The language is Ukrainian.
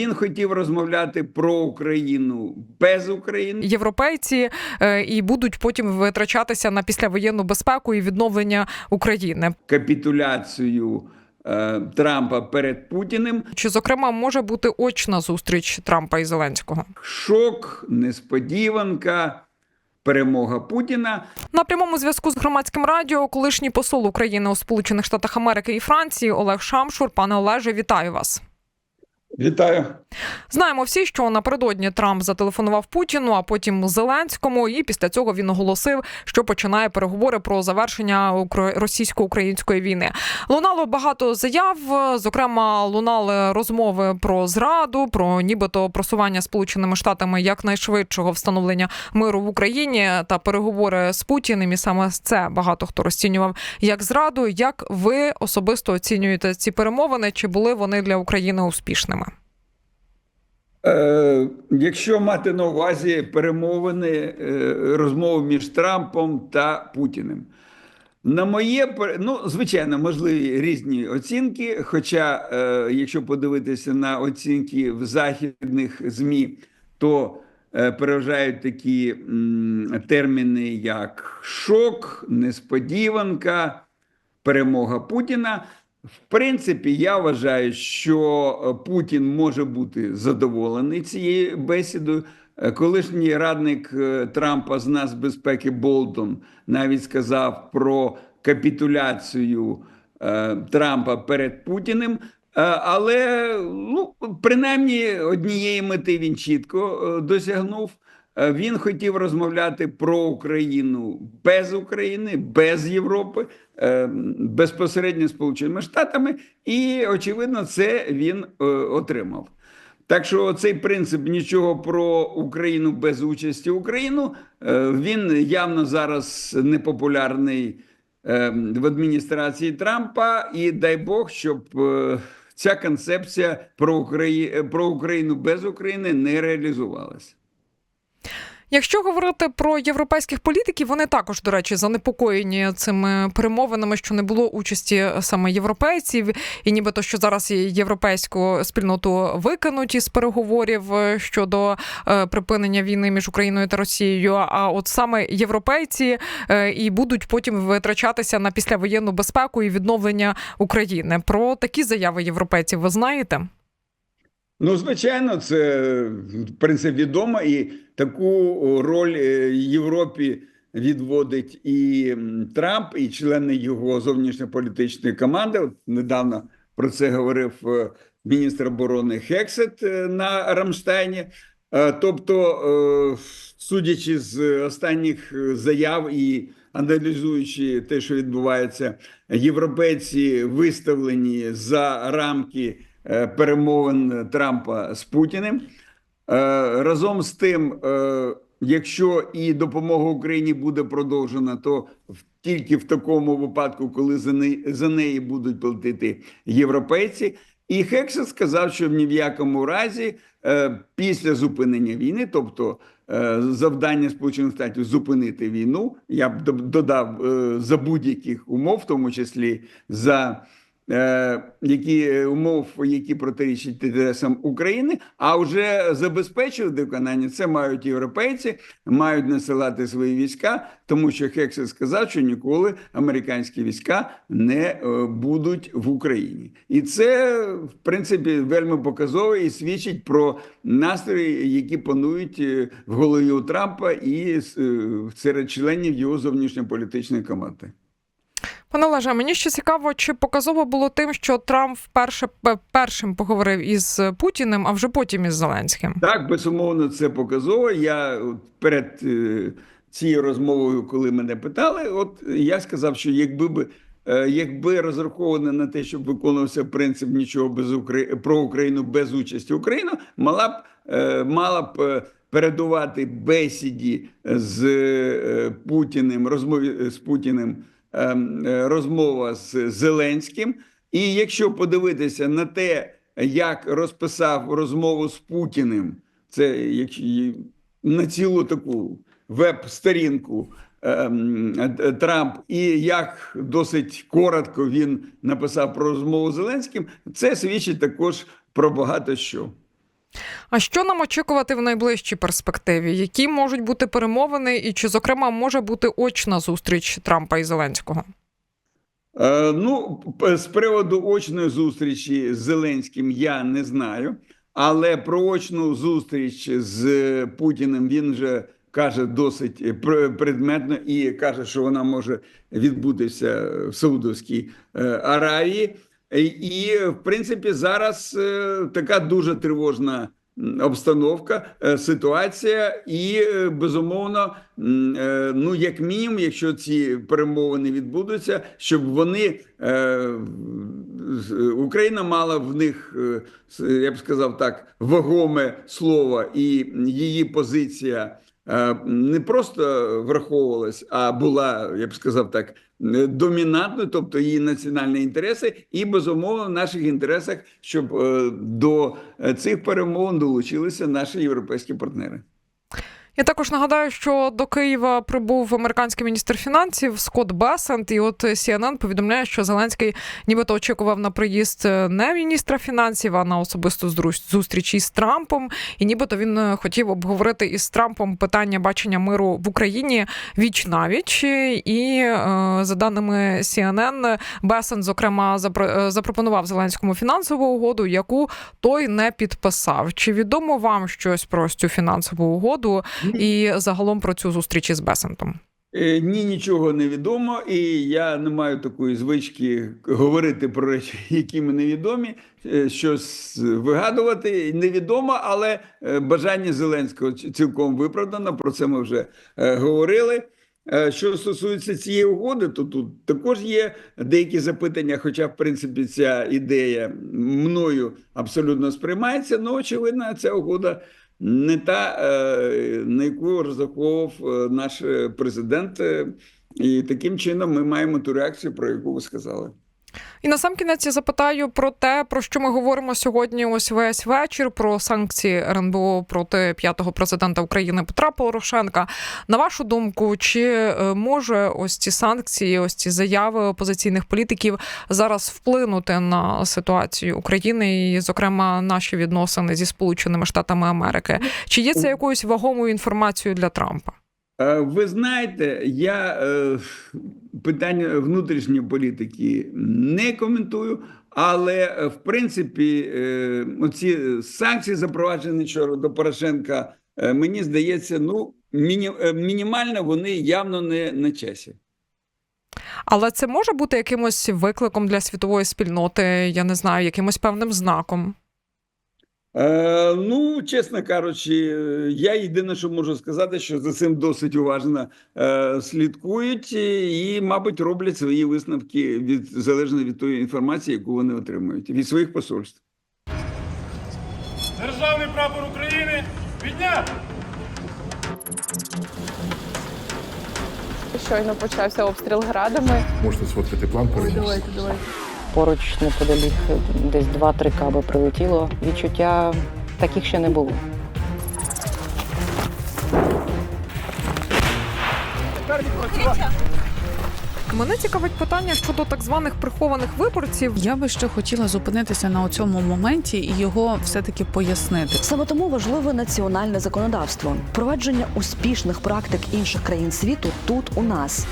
Він хотів розмовляти про Україну без України. європейці е, і будуть потім витрачатися на післявоєнну безпеку і відновлення України. Капітуляцію е, Трампа перед Путіним. Чи зокрема може бути очна зустріч Трампа і Зеленського? Шок, несподіванка, перемога Путіна. На прямому зв'язку з громадським радіо колишній посол України у Сполучених Штатах Америки і Франції Олег Шамшур. Пане Олеже, вітаю вас. Вітаю. Знаємо всі, що напередодні Трамп зателефонував Путіну, а потім Зеленському, і після цього він оголосив, що починає переговори про завершення російсько-української війни. Лунало багато заяв. Зокрема, лунали розмови про зраду, про нібито просування сполученими штатами якнайшвидшого встановлення миру в Україні та переговори з Путіним. І саме це багато хто розцінював як зраду. Як ви особисто оцінюєте ці перемовини? Чи були вони для України успішними? Е, якщо мати на увазі перемовини, е, розмови між Трампом та Путіним. На моє ну, звичайно, можливі різні оцінки. Хоча, е, якщо подивитися на оцінки в західних ЗМІ, то переважають такі терміни, як шок, несподіванка, перемога Путіна. В принципі, я вважаю, що е, Путін може бути задоволений цією бесідою. Е, Колишній радник е, Трампа з нацбезпеки Болтон навіть сказав про капітуляцію Трампа перед Путіним. Але ну, принаймні однієї мети він чітко досягнув. Е, Він хотів розмовляти про Україну без України, без Європи, е, безпосередньо Сполученими Штатами, і очевидно, це він е, отримав. Так що цей принцип нічого про Україну без участі Україну він явно зараз непопулярний в адміністрації Трампа, і дай Бог, щоб ця концепція про Україну без України не реалізувалася. Якщо говорити про європейських політиків, вони також, до речі, занепокоєні цими перемовинами, що не було участі саме європейців, і нібито що зараз європейську спільноту викинуть із переговорів е, щодо е, припинення війни між Україною та Росією. А от саме європейці е, і будуть потім витрачатися на післявоєнну безпеку і відновлення України. Про такі заяви європейців ви знаєте? Ну, звичайно, це в принципі відомо, і таку роль е, Європі відводить і Трамп, і члени його зовнішньополітичної команди. От недавно про це говорив е, міністр оборони Хексет е, на Рамштайні. Тобто, судячи з останніх заяв і аналізуючи те, що відбувається, європейці виставлені за рамки перемовин Трампа з Путіним. Е, Разом з тим, е, якщо і допомога Україні буде продовжена, то тільки в такому випадку, коли за неї, за неї будуть платити європейці. І Хексет сказав, що ні в якому разі е, після зупинення війни, тобто е, завдання Сполучених Штатів зупинити війну, я б додав е, за будь-яких умов, в тому числі за е, які е, умов, які протирічать інтересам України, а вже забезпечувати виконання це мають європейці, мають насилати свої війська, тому що Хексет сказав, що ніколи американські війська не е, будуть в Україні, і це в принципі вельми показово і свідчить про настрої, які панують е, в голові у Трампа і е, серед членів його зовнішньополітичної команди. Пане Олеже, мені ще цікаво, чи показово було тим, що Трамп вперше першим поговорив із Путіним, а вже потім із Зеленським. Так, безумовно, це показово. Я перед е, цією розмовою, коли мене питали, от я сказав, що якби би. е, Якби розраховано на те, щоб виконувався принцип нічого без Украї... про Україну без участі України, мала б е, мала б передувати бесіді з Путіним, розмові з Путіним розмова з Зеленським. І якщо подивитися на те, як розписав розмову з Путіним, це як на цілу таку веб-сторінку ем, е, Трамп, і як досить коротко він написав про розмову з Зеленським, це свідчить також про багато що. А що нам очікувати в найближчій перспективі? Які можуть бути перемовини, і чи, зокрема, може бути очна зустріч Трампа і Зеленського? Е, Ну, з приводу очної зустрічі з Зеленським я не знаю, але про очну зустріч з Путіним він вже каже досить е, предметно і каже, що вона може відбутися в Саудовській е, Аравії. І, І, в принципі, зараз е, така дуже тривожна обстановка, е, ситуація, і безумовно, ну як мінімум, якщо ці перемовини відбудуться, щоб вони е, Україна мала в них, е, я б сказав так, вагоме слово, і її позиція. Е, Не просто враховувалась, а була, я б сказав так, домінантною, тобто її національні інтереси, і безумовно в наших інтересах, щоб е, до е, цих перемовин долучилися наші європейські партнери. Я також нагадаю, що до Києва прибув американський міністр фінансів Скотт Бесент, і от CNN повідомляє, що Зеленський нібито очікував на приїзд не міністра фінансів, а на особисту зустріч із Трампом. І нібито він е, хотів обговорити із Трампом питання бачення миру в Україні віч навіч. І е, за даними CNN, Бесент, зокрема, е, запропонував Зеленському фінансову угоду, яку той не підписав. Чи відомо вам щось про цю фінансову угоду? І загалом про цю зустріч із Бесентом. Е, Ні, нічого не відомо, і я не маю такої звички говорити про речі, які мені невідомі, е, щось вигадувати. Невідомо, але е, бажання Зеленського цілком виправдано. Про це ми вже говорили. Що стосується цієї угоди, то тут також є деякі запитання, хоча, в принципі, ця ідея мною абсолютно сприймається. Ну, очевидно, ця угода не та, е, на яку розраховував е, наш е, президент. І таким чином ми маємо ту реакцію, про яку ви сказали. І на сам кінець я запитаю про те, про що ми говоримо сьогодні. Ось весь вечір про санкції РНБО проти п'ятого президента України Петра Порошенка. На вашу думку, чи е, може ось ці санкції, ось ці заяви опозиційних політиків зараз вплинути на ситуацію України і, зокрема, наші відносини зі Сполученими Штатами Америки? Чи є це якоюсь вагомою інформацією для Трампа? Е, Ви знаєте, я е, питання внутрішньої політики не коментую, але е, в принципі, е, оці санкції запроваджені щодо Порошенка, е, мені здається, ну міні, мінімально вони явно не на часі. Але це може бути якимось викликом для світової спільноти, я не знаю, якимось певним знаком. Е, ну, чесно кажучи, я єдине, що можу сказати, що за цим досить уважно е, слідкують і, і, мабуть, роблять свої висновки від залежно від тої інформації, яку вони отримують від своїх посольств. Державний прапор України підняти! Щойно почався обстріл градами. Можете сфоткати план переніс. Поруч неподалік десь 2-3 каби прилетіло. Відчуття таких ще не було. Мене цікавить питання щодо так званих прихованих виборців. Я би ще хотіла зупинитися на цьому моменті і його все-таки пояснити. Саме тому важливе національне законодавство, впровадження успішних практик інших країн світу тут у нас.